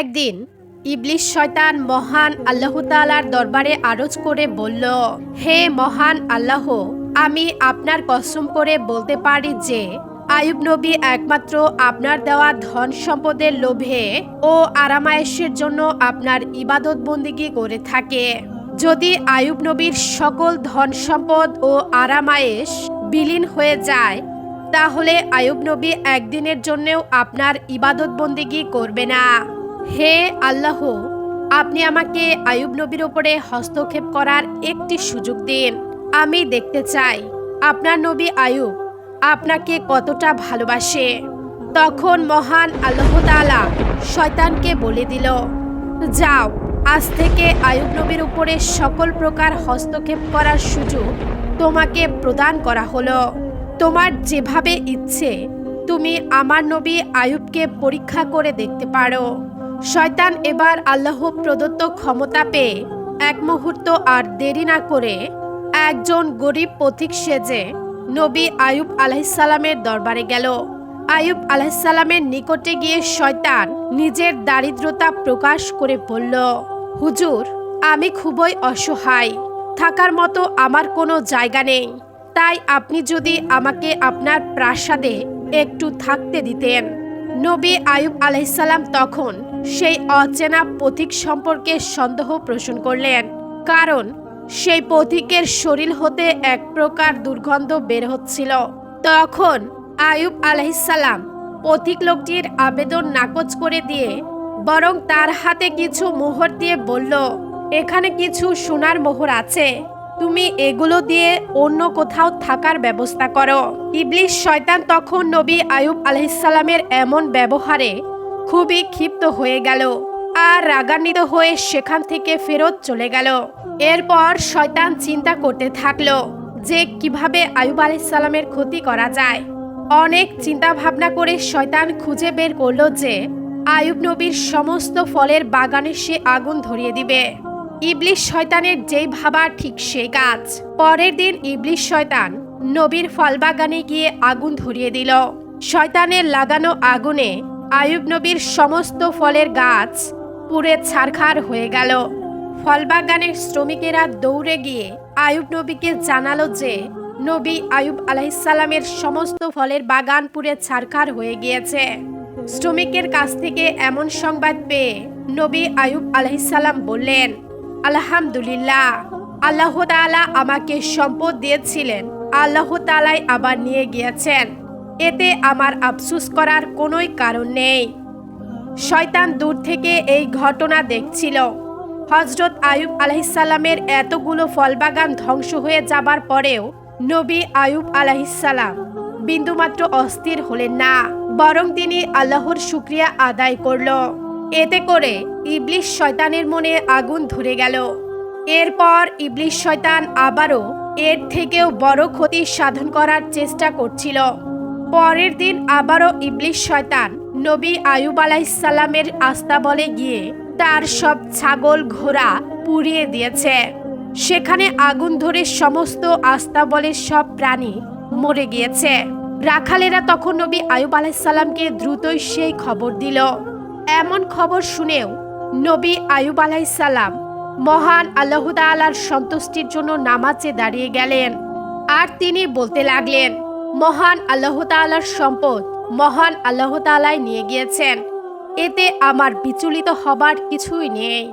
একদিন ইবলিশ শয়তান মহান আল্লাহ তাআলার দরবারে আরজ করে বলল, হে মহান আল্লাহ, আমি আপনার কসম করে বলতে পারি যে আয়ুব নবী একমাত্র আপনার দেওয়া ধন সম্পদের লোভে ও আরামায়েশের জন্য আপনার ইবাদত বন্দিগি করে থাকে। যদি আয়ুব নবীর সকল ধন সম্পদ ও আরামায়েশ বিলীন হয়ে যায়, তাহলে আয়ুব নবী একদিনের জন্যেও আপনার ইবাদত বন্দিগি করবে না। হে আল্লাহ, আপনি আমাকে আয়ুব নবীর ওপরে হস্তক্ষেপ করার একটি সুযোগ দিন। আমি দেখতে চাই আপনার নবী আয়ুব আপনাকে কতটা ভালোবাসে। তখন মহান আল্লাহ তাআলা শয়তানকে বলে দিল, যাও, আজ থেকে আয়ুব নবীর উপরে সকল প্রকার হস্তক্ষেপ করার সুযোগ তোমাকে প্রদান করা হলো। তোমার যেভাবে ইচ্ছে, তুমি আমার নবী আয়ুবকে পরীক্ষা করে দেখতে পারো। শয়তান এবার আল্লাহ প্রদত্ত ক্ষমতা পেয়ে এক মুহূর্ত আর দেরি না করে একজন গরিব পথিক সেজে নবী আয়ুব আলাইসালামের দরবারে গেল। আয়ুব আলাইসালামের নিকটে গিয়ে শয়তান নিজের দারিদ্রতা প্রকাশ করে বলল, হুজুর, আমি খুবই অসহায়, থাকার মতো আমার কোনো জায়গা নেই। তাই আপনি যদি আমাকে আপনার প্রাসাদে একটু থাকতে দিতেন। নবী আয়ুব আলাইসাল্লাম তখন সেই অচেনা পথিক সম্পর্কে সন্দেহ পোষণ করলেন। কারণ সেই পথিকের শরীর হতে এক প্রকার দুর্গন্ধ বের হচ্ছিল। তখন আয়ুব আলাইসাল্লাম পথিক লোকটির আবেদন নাকচ করে দিয়ে বরং তার হাতে কিছু মোহর দিয়ে বলল, এখানে কিছু সোনার মোহর আছে। তুমি এগুলো দিয়ে অন্য কোথাও থাকার ব্যবস্থা করো। ইবলিশ শয়তান তখন নবী আয়ুব আলাইসাল্লামের এমন ব্যবহারে খুবই ক্ষিপ্ত হয়ে গেল আর রাগান্বিত হয়ে সেখান থেকে ফেরত চলে গেল। এরপর শয়তান চিন্তা করতে থাকল যে কীভাবে আয়ুব আলাইসাল্লামের ক্ষতি করা যায়। অনেক চিন্তা ভাবনা করে শয়তান খুঁজে বের করল যে আয়ুব নবীর সমস্ত ফলের বাগানে সে আগুন ধরিয়ে দিবে। ইবলিশ শয়তানের যেই ভাবা ঠিক সেই কাজ। পরের দিন ইবলিশ শয়তান নবীর ফল বাগানে গিয়ে আগুন ধরিয়ে দিল। শয়তানের লাগানো আগুনে আয়ুব নবীর সমস্ত ফলের গাছ পুড়ে ছারখার হয়ে গেল। ফলবাগানের শ্রমিকেরা দৌড়ে গিয়ে আয়ুব নবীকে জানালো যে, নবী আয়ুব আলাইসাল্লামের সমস্ত ফলের বাগান পুড়ে ছারখার হয়ে গিয়েছে। শ্রমিকের কাছ থেকে এমন সংবাদ পেয়ে নবী আয়ুব আলাইসাল্লাম বললেন, আলহামদুলিল্লাহ, আল্লাহ তাআলা আমাকে সম্পদ দিয়েছিলেন। আল্লাহ তাআলাই আবার নিয়ে গিয়েছেন। এতে আমার আফসুস করার কোনোই কারণ নেই। শয়তান দূর থেকে এই ঘটনা দেখছিল। হজরত আয়ুব আলাহিসাল্লামের এতগুলো ফলবাগান ধ্বংস হয়ে যাবার পরেও নবী আয়ুব আলাহিসাল্লাম বিন্দুমাত্র অস্থির হলেন না, বরং তিনি আল্লাহর শুক্রিয়া আদায় করল। এতে করে ইবলিশ শয়তানের মনে আগুন ধরে গেল। এরপর ইবলিশ শয়তান আবারও এর থেকেও বড় ক্ষতি সাধন করার চেষ্টা করছিল। পরের দিন আবারও ইবলিশ শয়তান নবী আয়ুব আলাইসাল্লামের আস্তাবলে গিয়ে তার সব ছাগল ঘোড়া পুড়িয়ে দিয়েছে। সেখানে আগুন ধরে সমস্ত আস্তাবলের সব প্রাণী মরে গিয়েছে। রাখালেরা তখন নবী আয়ুব আলাইসাল্লামকে দ্রুতই সেই খবর দিল। এমন খবর শুনেও নবী আয়ুব আলাইসাল্লাম মহান আল্লাহ তাআলার সন্তুষ্টির জন্য নামাজে দাঁড়িয়ে গেলেন। আর তিনি বলতে লাগলেন মহান আল্লাহ তাআলার সম্পদ মহান আল্লাহ তাআলাই নিয়ে গিয়েছেন। এতে আমার বিচলিত হবার কিছুই নেই।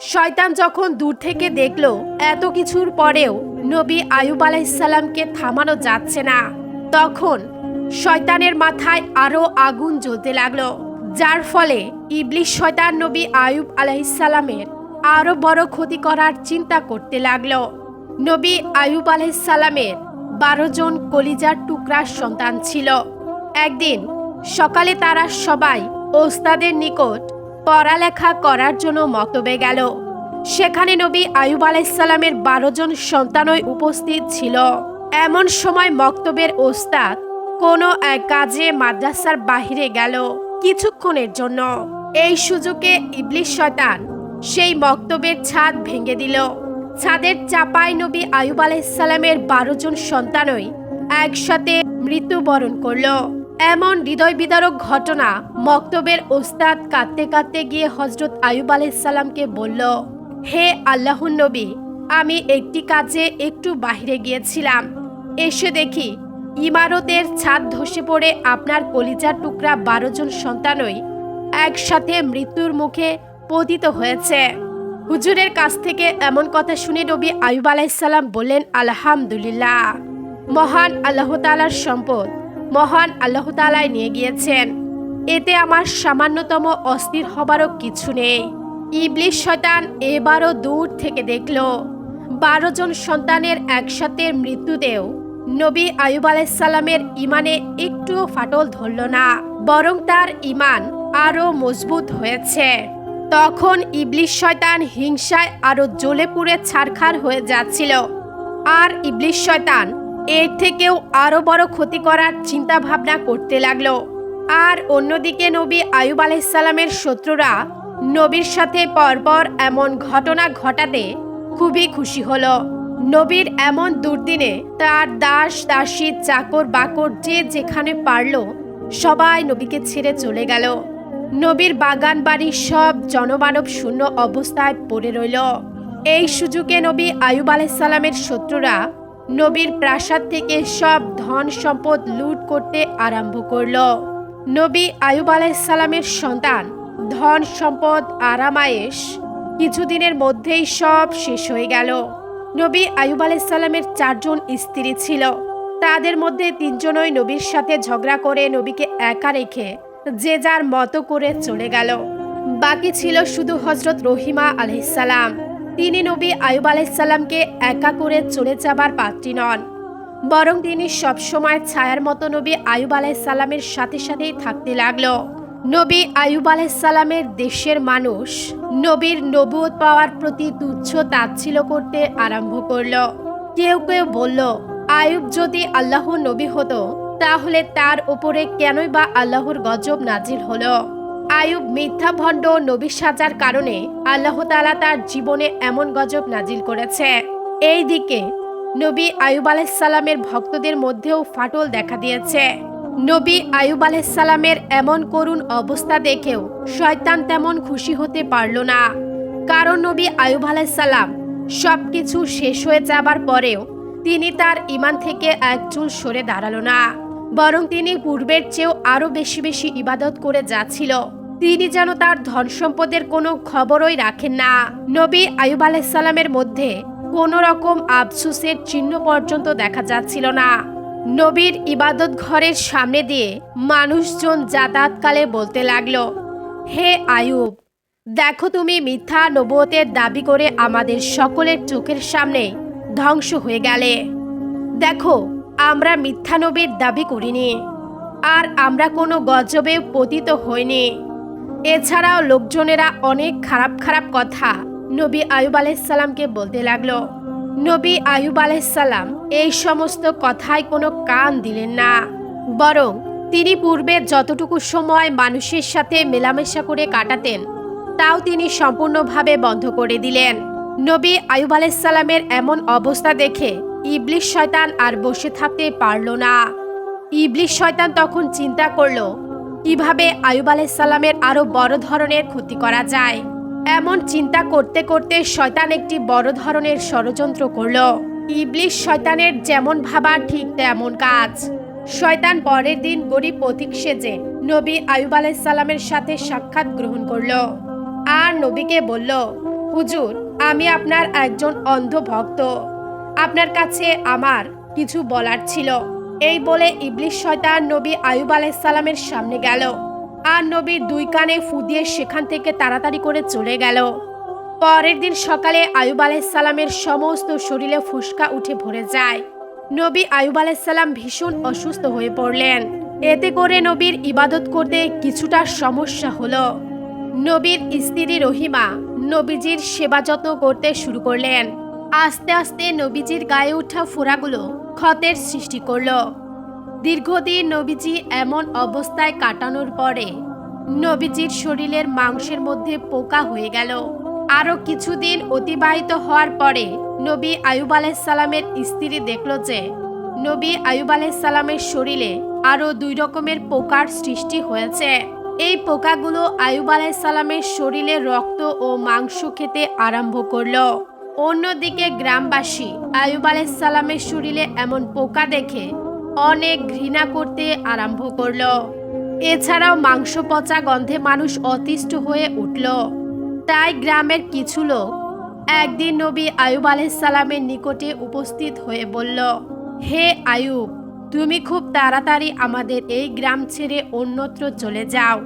শয়তান যখন দূর থেকে দেখল, এত কিছুর পরেও নবী আয়ুব আলাইসাল্লামকে থামানো যাচ্ছে না। তখন শয়তানের মাথায় আরও আগুন জ্বলতে লাগল, যার ফলে ইবলিশ শয়তান নবী আয়ুব আলাইসাল্লামের আরও বড় ক্ষতি করার চিন্তা করতে লাগল। নবী আয়ুব আলাইসাল্লামের বারো জন কলিজার টুকরার সন্তান ছিল। একদিন সকালে তারা সবাই ওস্তাদের নিকট পড়ালেখা করার জন্য মতবে গেল। সেখানে নবী আয়ুব আলাইসাল্লামের বারো জন সন্তানই উপস্থিত ছিল। এমন সময় মক্তবের ওস্তাদ কোনো এক কাজে মাদ্রাসার বাহিরে গেল কিছুক্ষণের জন্য। এই সুযোগে ইবলিশ শয়তান সেই মক্তবের ছাদ ভেঙে দিল। ছাদের চাপায় নবী আয়ুব আলাইসাল্লামের বারো জন সন্তানই একসাথে মৃত্যুবরণ করল। এমন হৃদয় বিদারক ঘটনা মক্তবের ওস্তাদ কাঁদতে কাঁদতে গিয়ে হজরত আয়ুব আলাইসাল্লামকে বলল, হে আল্লাহর নবী, আমি একটি কাজে একটু বাইরে গিয়েছিলাম। এসে দেখি ইমারতের ছাদ ধসে পড়ে আপনার কলিজার টুকরা বারো জন সন্তানই একসাথে মৃত্যুর মুখে পতিত হয়েছে। হুজুরের কাছ থেকে এমন কথা শুনে নবী আয়ুব আলাইসাল্লাম বললেন, আলহামদুলিল্লাহ। মহান আল্লাহ তালার সম্পদ মহান আল্লাহ তালাই নিয়ে গিয়েছেন। এতে আমার সামান্যতম অস্থির হবারও কিছু নেই। ইবলিশ শয়তান এবারও দূর থেকে দেখল, বারো জন সন্তানের একসাথে মৃত্যুতেও নবী আয়ুব আলাইসাল্লামের ইমানে একটুও ফাটল ধরল না, বরং তার ইমান আরও মজবুত হয়েছে। তখন ইবলিশ শয়তান হিংসায় আরও জ্বলে পুড়ে ছারখার হয়ে যাচ্ছিল। আর ইবলিশ শয়তান এর থেকেও আরও বড় ক্ষতি করার চিন্তা ভাবনা করতে লাগল। আর অন্যদিকে নবী আয়ুব আলাইসাল্লামের শত্রুরা নবীর সাথে পরপর এমন ঘটনা ঘটাতে খুবই খুশি হলো। নবীর এমন দুর্দিনে তার দাস, দাসী চাকর বাকর যে যেখানে পারল সবাই নবীকে ছেড়ে চলে গেল। নবীর বাগান বাড়ি সব জনমানব শূন্য অবস্থায় পড়ে রইল। এই সুযোগে নবী আয়ুব আলাইসাল্লামের শত্রুরা নবীর প্রাসাদ থেকে সব ধন সম্পদ লুট করতে আরম্ভ করল। নবী আয়ুব আলাইসাল্লামের সন্তান, ধন সম্পদ আরামায়েশ কিছুদিনের মধ্যেই সব শেষ হয়ে গেল। নবী আয়ুব আলাইসাল্লামের চারজন স্ত্রী ছিল। তাদের মধ্যে তিনজনই নবীর সাথে ঝগড়া করে নবীকে একা রেখে যে যার মতো করে চলে গেল। বাকি ছিল শুধু হজরত রহিমা আলহিসাল্লাম তিনি নবী আয়ুব আলাইসাল্লামকে একা করে চলে যাবার পাত্রী নন। বরং তিনি সবসময় ছায়ার মতো নবী আয়ুব আলাইসাল্লামের সাথে সাথেই থাকতে লাগল। নবী আয়ুব আলাইসাল্লামের দেশের মানুষ নবীর নবুয়ত পাওয়ার প্রতি তুচ্ছ তাচ্ছিল করতে আরম্ভ করল। কেউ কেউ বলল, আয়ুব যদি আল্লাহ নবী হতো তাহলে তার উপরে কেনই বা আল্লাহর গজব নাজিল হলো? আয়ুব মিথ্যা ভণ্ড নবী সাজার কারণে আল্লাহ তাআলা তার জীবনে এমন গজব নাজিল করেছে। এই দিকে নবী আয়ুব আলাইসাল্লামের ভক্তদের মধ্যেও ফাটল দেখা দিয়েছে। নবী আয়ুব আলাইসাল্লামের এমন করুণ অবস্থা দেখেও শয়তান তেমন খুশি হতে পারল না। কারণ নবী আয়ুব আলাইসাল্লাম সব কিছু শেষ হয়ে যাবার পরেও তিনি তার ইমান থেকে এক চুল সরে দাঁড়াল না। বরং তিনি পূর্বের চেয়েও আরও বেশি বেশি ইবাদত করে যাচ্ছিল। তিনি যেন তার ধন সম্পদের কোনো খবরই রাখেন না। নবী আয়ুব আলাইসাল্লামের মধ্যে কোনো রকম আফসুসের চিহ্ন পর্যন্ত দেখা যাচ্ছিল না। নবীর ইবাদত ঘরের সামনে দিয়ে মানুষজন যাতায়াতকালে বলতে লাগল, হে আয়ুব দেখো তুমি মিথ্যা নবতের দাবি করে আমাদের সকলের চোখের সামনে ধ্বংস হয়ে গেলে। দেখো আমরা মিথ্যা নবীর দাবি করিনি, আর আমরা কোনো গজবে পতিত হইনি। এছাড়াও লোকজনেরা অনেক খারাপ খারাপ কথা নবী আয়ুব আলাইসাল্লামকে বলতে লাগল। নবী আয়ুব আলাইসাল্লাম এই সমস্ত কথায় কোনো কান দিলেন না, বরং তিনি পূর্বে যতটুকু সময় মানুষের সাথে মেলামেশা করে কাটাতেন, তাও তিনি সম্পূর্ণভাবে বন্ধ করে দিলেন। নবী আয়ুব আলাইসাল্লামের এমন অবস্থা দেখে ইবলিশ শয়তান আর বসে থাকতে পারল না। ইবলিশ শয়তান তখন চিন্তা করল, কীভাবে আয়ুব আলাইসাল্লামের আরও বড় ধরনের ক্ষতি করা যায়? এমন চিন্তা করতে করতে শয়তান একটি বড় ধরনের ষড়যন্ত্র করল। ইবলিশ শয়তানের যেমন ভাবা ঠিক তেমন কাজ। শয়তান পরের দিন গরিব পথিক সেজে নবী আয়ুব আলাইসাল্লামের সাথে সাক্ষাৎ গ্রহণ করল। আর নবীকে বলল, হুজুর, আমি আপনার একজন অন্ধ ভক্ত। আপনার কাছে আমার কিছু বলার ছিল। এই বলে ইবলিশ শয়তান নবী আয়ুব আলাইসাল্লামের সামনে গেল আর নবীর দুই কানে ফু দিয়ে সেখান থেকে তাড়াতাড়ি করে চলে গেল। পরের দিন সকালে আয়ুব আলাইসাল্লামের সমস্ত শরীরে ফুসকা উঠে ভরে যায়। নবী আয়ুব আলাইসাল্লাম ভীষণ অসুস্থ হয়ে পড়লেন। এতে করে নবীর ইবাদত করতে কিছুটা সমস্যা হলো। নবীর স্ত্রী রহিমা নবীজির সেবা যত্ন করতে শুরু করলেন। আস্তে আস্তে নবীজির গায়ে ওঠা ফোড়াগুলো ক্ষতের সৃষ্টি করল। দীর্ঘদিন নবীজি এমন অবস্থায় কাটানোর পরে নবীজির শরীরের মাংসের মধ্যে পোকা হয়ে গেল। আরও কিছুদিন অতিবাহিত হওয়ার পরে নবী আয়ুব আলাইসাল্লামের স্ত্রী দেখল যে নবী আয়ুব আলাইসাল্লামের শরীরে আরও দুই রকমের পোকার সৃষ্টি হয়েছে। এই পোকাগুলো আয়ুব আলাইসাল্লামের শরীরে রক্ত ও মাংস খেতে আরম্ভ করল। অন্যদিকে গ্রামবাসী আয়ুব আলাইসাল্লামের শরীরে এমন পোকা দেখে অনেক ঘৃণা করতে আরম্ভ করল। এছাড়াও মাংস পচা গন্ধে মানুষ অতিষ্ঠ হয়ে উঠল। তাই গ্রামের কিছু লোক একদিন নবী আয়ুব আলাইসাল্লামের নিকটে উপস্থিত হয়ে বলল, হে আয়ুব তুমি খুব তাড়াতাড়ি আমাদের এই গ্রাম ছেড়ে অন্যত্র চলে যাও।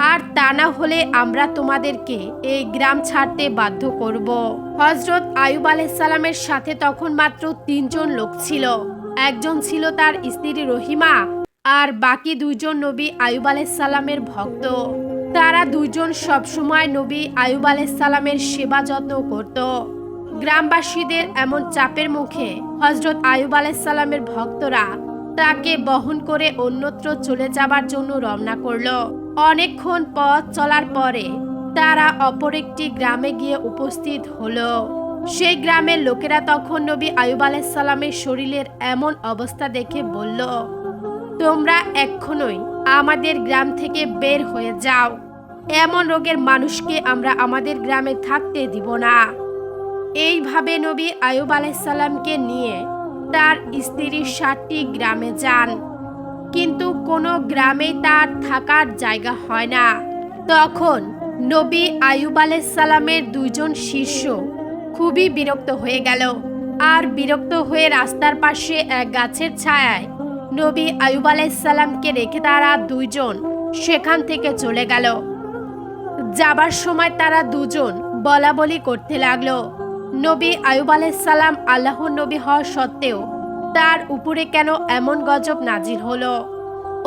আর তা না হলে আমরা তোমাদেরকে এই গ্রাম ছাড়তে বাধ্য করব। হজরত আয়ুব আলাইসাল্লামের সাথে তখন মাত্র তিনজন লোক ছিল। একজন ছিল তার স্ত্রী রহিমা আর বাকি দুইজন নবী আয়ুব আলাইসাল্লামের ভক্ত। তারা দুইজন সবসময় নবী আয়ুব আলাইসাল্লামের সেবা যত্ন করত। গ্রামবাসীদের এমন চাপের মুখে হজরত আয়ুব আলাইসাল্লামের ভক্তরা তাকে বহন করে অন্যত্র চলে যাবার জন্য রওনা করল। অনেকক্ষণ পথ চলার পরে তারা অপর একটি গ্রামে গিয়ে উপস্থিত হলো। সেই গ্রামের লোকেরা তখন নবী আয়ুব আলাইসাল্লামের শরীরের এমন অবস্থা দেখে বলল, তোমরা এক্ষুনই আমাদের গ্রাম থেকে বের হয়ে যাও। এমন রোগের মানুষকে আমরা আমাদের গ্রামে থাকতে দিব না। এইভাবে নবী আয়ুব আলাইসাল্লামকে নিয়ে তার স্ত্রীর সাতটি গ্রামে যান। কিন্তু কোনো গ্রামেই তার থাকার জায়গা হয় না। তখন নবী আয়ুব আলাইসাল্লামের দুইজন শিষ্য খুবই বিরক্ত হয়ে গেল আর বিরক্ত হয়ে রাস্তার পাশে এক গাছের ছায়ায় নবী আয়ুব আলাইসাল্লামকে রেখে তারা দুইজন সেখান থেকে চলে গেল। যাবার সময় তারা দুজন বলা বলি করতে লাগল। নবী আয়ুব আলাইসাল্লাম আল্লাহ নবী হওয়া সত্ত্বেও তার উপরে কেন এমন গজব নাজির হলো?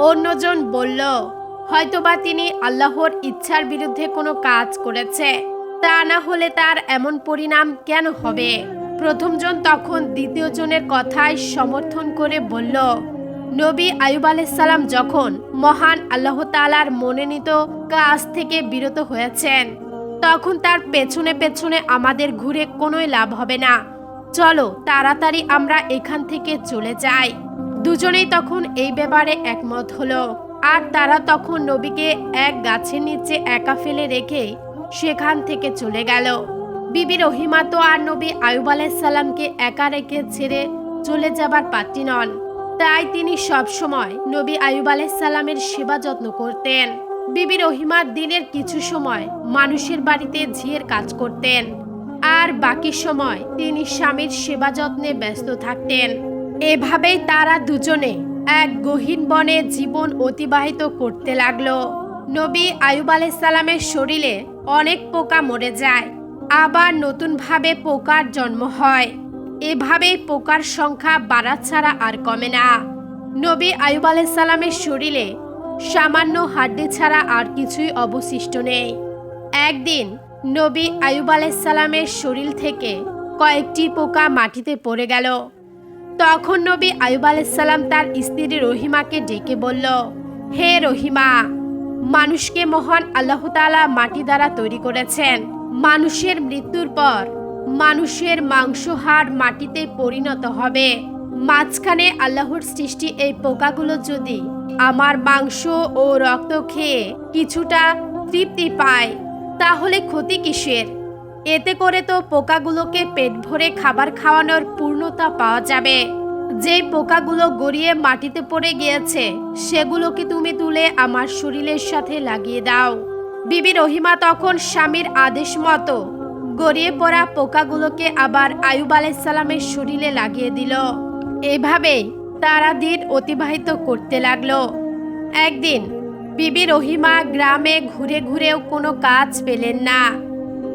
অন্যজন বলল, হয়তোবা তিনি আল্লাহর ইচ্ছার বিরুদ্ধে কোনো কাজ করেছে। তা না হলে তার এমন পরিণাম কেন হবে? প্রথমজন তখন দ্বিতীয়জনের কথায় সমর্থন করে বলল, নবী আয়ুব আলাইসাল্লাম যখন মহান আল্লাহ তালার মনোনীত কাজ থেকে বিরত হয়েছেন, তখন তার পেছনে পেছনে আমাদের ঘুরে কোনোই লাভ হবে না। চলো, তাড়াতাড়ি আমরা এখান থেকে চলে যাই। দুজনেই তখন এই ব্যাপারে একমত হলো। আর তারা তখন নবীকে এক গাছের নিচে একা ফেলে রেখে সেখান থেকে চলে গেল। বিবি রহিমা তো আর নবী আয়ুব আলাইসাল্লামকে একা রেখে ছেড়ে চলে যাবার পাত্রী নন। তাই তিনি সবসময় নবী আয়ুব আলাইসাল্লামের সেবা যত্ন করতেন। বিবি রহিমা দিনের কিছু সময় মানুষের বাড়িতে ঝিয়ের কাজ করতেন। আর বাকি সময় তিনি স্বামীর সেবা যত্নে ব্যস্ত থাকতেন। এভাবেই তারা দুজনে এক গহীন বনে জীবন অতিবাহিত করতে লাগল। নবী আয়ুব আলাইসাল্লামের শরীরে অনেক পোকা মরে যায়, আবার নতুনভাবে পোকার জন্ম হয়। এভাবেই পোকার সংখ্যা বাড়া ছাড়া আর কমে না। নবী আয়ুব আলাইসাল্লামের শরীরে সামান্য হাড্ডি ছাড়া আর কিছুই অবশিষ্ট নেই। একদিন নবী আয়ুব আলাইসাল্লামের শরীর থেকে কয়েকটি পোকা মাটিতে পড়ে গেল। তখন নবী আয়ুব আলাইসাল্লাম তার স্ত্রী রহিমাকে ডেকে বলল, হে রহিমা, মানুষকে মহান আল্লাহ তাআলা মাটি দ্বারা তৈরি করেছেন। মানুষের মৃত্যুর পর মানুষের মাংসহাড় মাটিতে পরিণত হবে। মাঝখানে আল্লাহর সৃষ্টি এই পোকাগুলো যদি আমার মাংস ও রক্ত খেয়ে কিছুটা তৃপ্তি পায় তাহলে ক্ষতি কিসের? এতে করে তো পোকাগুলোকে পেট ভরে খাবার খাওয়ানোর পূর্ণতা পাওয়া যাবে। যেই পোকাগুলো গড়িয়ে মাটিতে পড়ে গিয়েছে, সেগুলোকে তুমি তুলে আমার শরীরের সাথে লাগিয়ে দাও। বিবি রহিমা তখন স্বামীর আদেশ মতো গড়িয়ে পড়া পোকাগুলোকে আবার আয়ুব আলাইসাল্লামের শরীরে লাগিয়ে দিল। এভাবে তারা দিন অতিবাহিত করতে লাগল। একদিন বিবি রহিমা গ্রামে ঘুরে ঘুরেও কোনো কাজ পেলেন না।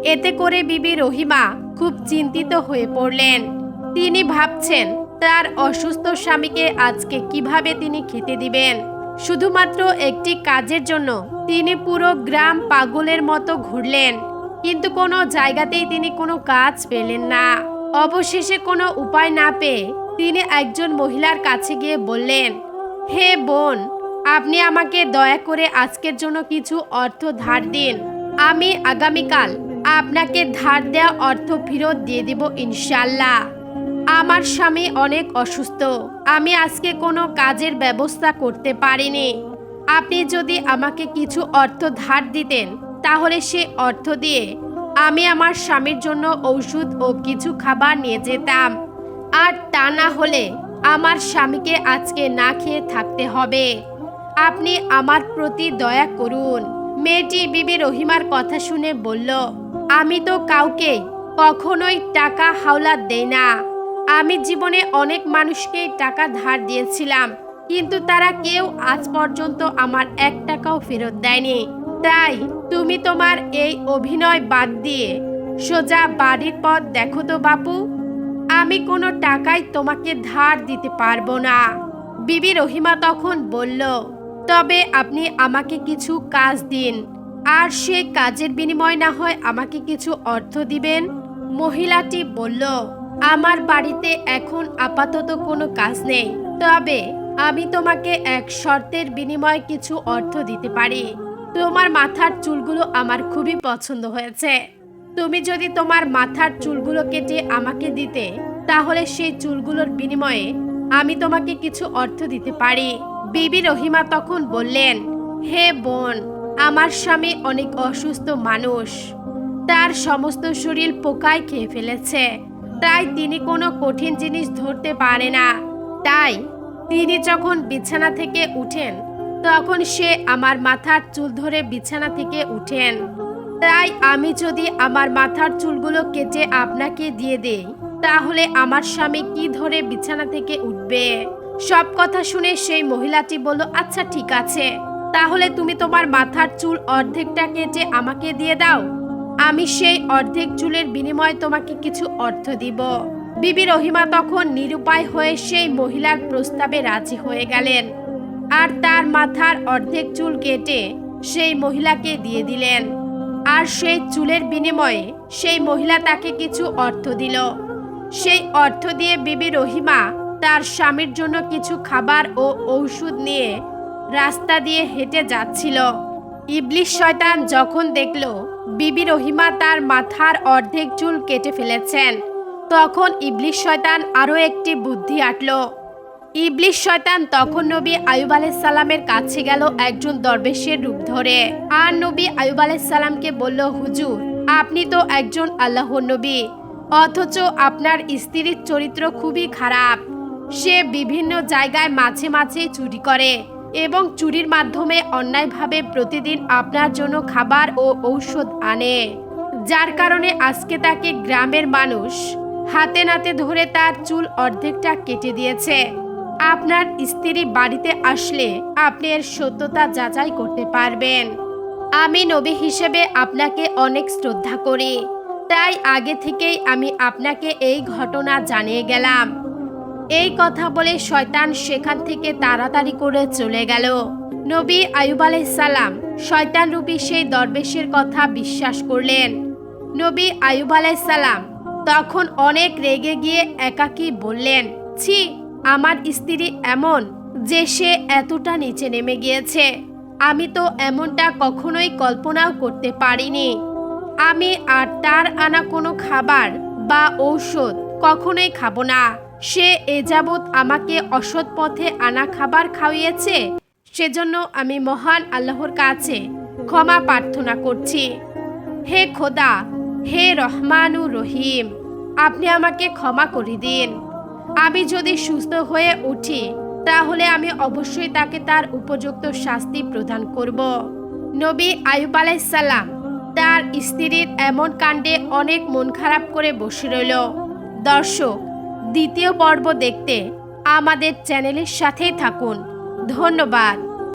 এতে করে বিবি রহিমা খুব চিন্তিত হয়ে পড়লেন। তিনি ভাবছেন, তার অসুস্থ স্বামীকে আজকে কীভাবে তিনি খেতে দিবেন? শুধুমাত্র একটি কাজের জন্য তিনি পুরো গ্রাম পাগলের মতো ঘুরলেন। কিন্তু কোনো জায়গাতেই তিনি কোনো কাজ পেলেন না। অবশেষে কোনো উপায় না পেয়ে তিনি একজন মহিলার কাছে গিয়ে বললেন, হে বোন আপনি আমাকে দয়া করে আজকের জন্য কিছু অর্থ ধার দিন। আমি আগামীকাল আপনাকে ধার দেওয়া অর্থ ফেরত দিয়ে দিব ইনশাল্লাহ আমার স্বামী অনেক অসুস্থ। আমি আজকে কোনো কাজের ব্যবস্থা করতে পারিনি। আপনি যদি আমাকে কিছু অর্থ ধার দিতেন, তাহলে সে অর্থ দিয়ে আমি আমার স্বামীর জন্য ঔষধ ও কিছু খাবার নিয়ে যেতাম। আর তা না হলে আমার স্বামীকে আজকে না খেয়ে থাকতে হবে। আপনি আমার প্রতি দয়া করুন। মেয়েটি বিবি রহিমার কথা শুনে বলল, আমি তো কাউকে কখনোই টাকা হাওলা দেই না। আমি জীবনে অনেক মানুষকে টাকা ধার দিয়েছিলাম, কিন্তু তারা কেউ আজ পর্যন্ত আমার এক টাকাও ফেরত দেয়নি। তাই তুমি তোমার এই অভিনয় বাদ দিয়ে সোজা বাড়ির পথ দেখো তো বাপু। আমি কোনো টাকাই তোমাকে ধার দিতে পারব না। বিবি রহিমা তখন বলল তবে আপনি আমাকে কিছু কাজ দিন। আর সে কাজের বিনিময় না হয় আমাকে কিছু অর্থ দিবেন? মহিলাটি বলল, আমার বাড়িতে এখন আপাতত কোনো কাজ নেই। তবে আমি তোমাকে এক শর্তের বিনিময়ে কিছু অর্থ দিতে পারি। তোমার মাথার চুলগুলো আমার খুবই পছন্দ হয়েছে। তুমি যদি তোমার মাথার চুলগুলো কেটে আমাকে দিতে, তাহলে সেই চুলগুলোর বিনিময়ে আমি তোমাকে কিছু অর্থ দিতে পারি। বিবি রহিমা তখন বললেন, হে বোন, আমার স্বামী অনেক অসুস্থ মানুষ। তার সমস্ত শরীর পোকায় খেয়ে ফেলেছে। তাই তিনি কোনো কঠিন জিনিস ধরতে পারে না। তাই তিনি যখন বিছানা থেকে উঠেন, তখন সে আমার মাথার চুল ধরে বিছানা থেকে উঠেন। তাই আমি যদি আমার মাথার চুলগুলো কেটে আপনাকে দিয়ে দেই, তাহলে আমার স্বামী কি ধরে বিছানা থেকে উঠবে? সব কথা শুনে সেই মহিলাটি বলল আচ্ছা ঠিক আছে। তাহলে তুমি তোমার মাথার চুল অর্ধেকটা কেটে আমাকে দিয়ে দাও। আমি সেই অর্ধেক চুলের বিনিময়ে তোমাকে কিছু অর্থ দিব। বিবি রহিমা তখন নিরুপায় হয়ে সেই মহিলার প্রস্তাবে রাজি হয়ে গেলেন আর তার মাথার অর্ধেক চুল কেটে সেই মহিলাকে দিয়ে দিলেন। আর সেই চুলের বিনিময়ে সেই মহিলা তাকে কিছু অর্থ দিল। সেই অর্থ দিয়ে বিবি রহিমা তার স্বামীর জন্য কিছু খাবার ও ঔষধ নিয়ে রাস্তা দিয়ে হেঁটে যাচ্ছিল। ইবলিশ শয়তান যখন দেখল বিবি রহিমা তার মাথার অর্ধেক চুল কেটে ফেলেছেন, তখন ইবলিশ শয়তান আরও একটি বুদ্ধি আটল। ইবলিশ শয়তান তখন নবী আয়ুব সালামের কাছে গেল একজন দরবেশের রূপ ধরে। আর নবী আয়ুব সালামকে বলল, হুজুর, আপনি তো একজন আল্লাহর নবী, অথচ আপনার স্ত্রীর চরিত্র খুবই খারাপ। সে বিভিন্ন জায়গায় মাঝে মাঝে চুরি করে এবং চুরির মাধ্যমে অন্যায়ভাবে প্রতিদিন আপনার জন্য খাবার ও ঔষধ আনে। যার কারণে আজকে তাকে গ্রামের মানুষ হাতে নাতে ধরে তার চুল অর্ধেকটা কেটে দিয়েছে। আপনার স্ত্রী বাড়িতে আসলে আপনি এর সত্যতা যাচাই করতে পারবেন। আমি নবী হিসেবে আপনাকে অনেক শ্রদ্ধা করি। তাই আগে থেকেই আমি আপনাকে এই ঘটনা জানিয়ে গেলাম। এই কথা বলে শয়তান সেখান থেকে তাড়াতাড়ি করে চলে গেল। নবী আয়ুব সালাম শয়তান রূপী সেই দরবেশের কথা বিশ্বাস করলেন। নবী আয়ুব সালাম তখন অনেক রেগে গিয়ে একাকী বললেন, ছি, আমার স্ত্রী এমন যে সে এতটা নিচে নেমে গিয়েছে। আমি তো এমনটা কখনোই কল্পনাও করতে পারিনি। আমি আর তার আনা কোনো খাবার বা ঔষধ কখনোই খাব না। সে এ যাবৎ আমাকে অসৎ পথে আনা খাবার খাওয়িয়েছে, সেজন্য আমি মহান আল্লাহর কাছে ক্ষমা প্রার্থনা করছি। হে খোদা, হে রহমানু রহিম, আপনি আমাকে ক্ষমা করে দিন। আমি যদি সুস্থ হয়ে উঠি, তাহলে আমি অবশ্যই তাকে তার উপযুক্ত শাস্তি প্রদান করব। নবী আয়ুব আলাইসাল্লাম তার স্ত্রীর এমন কাণ্ডে অনেক মন খারাপ করে বসে রইল। দর্শক দ্বিতীয় পর্ব দেখতে আমাদের চ্যানেলের সাথেই থাকুন। ধন্যবাদ।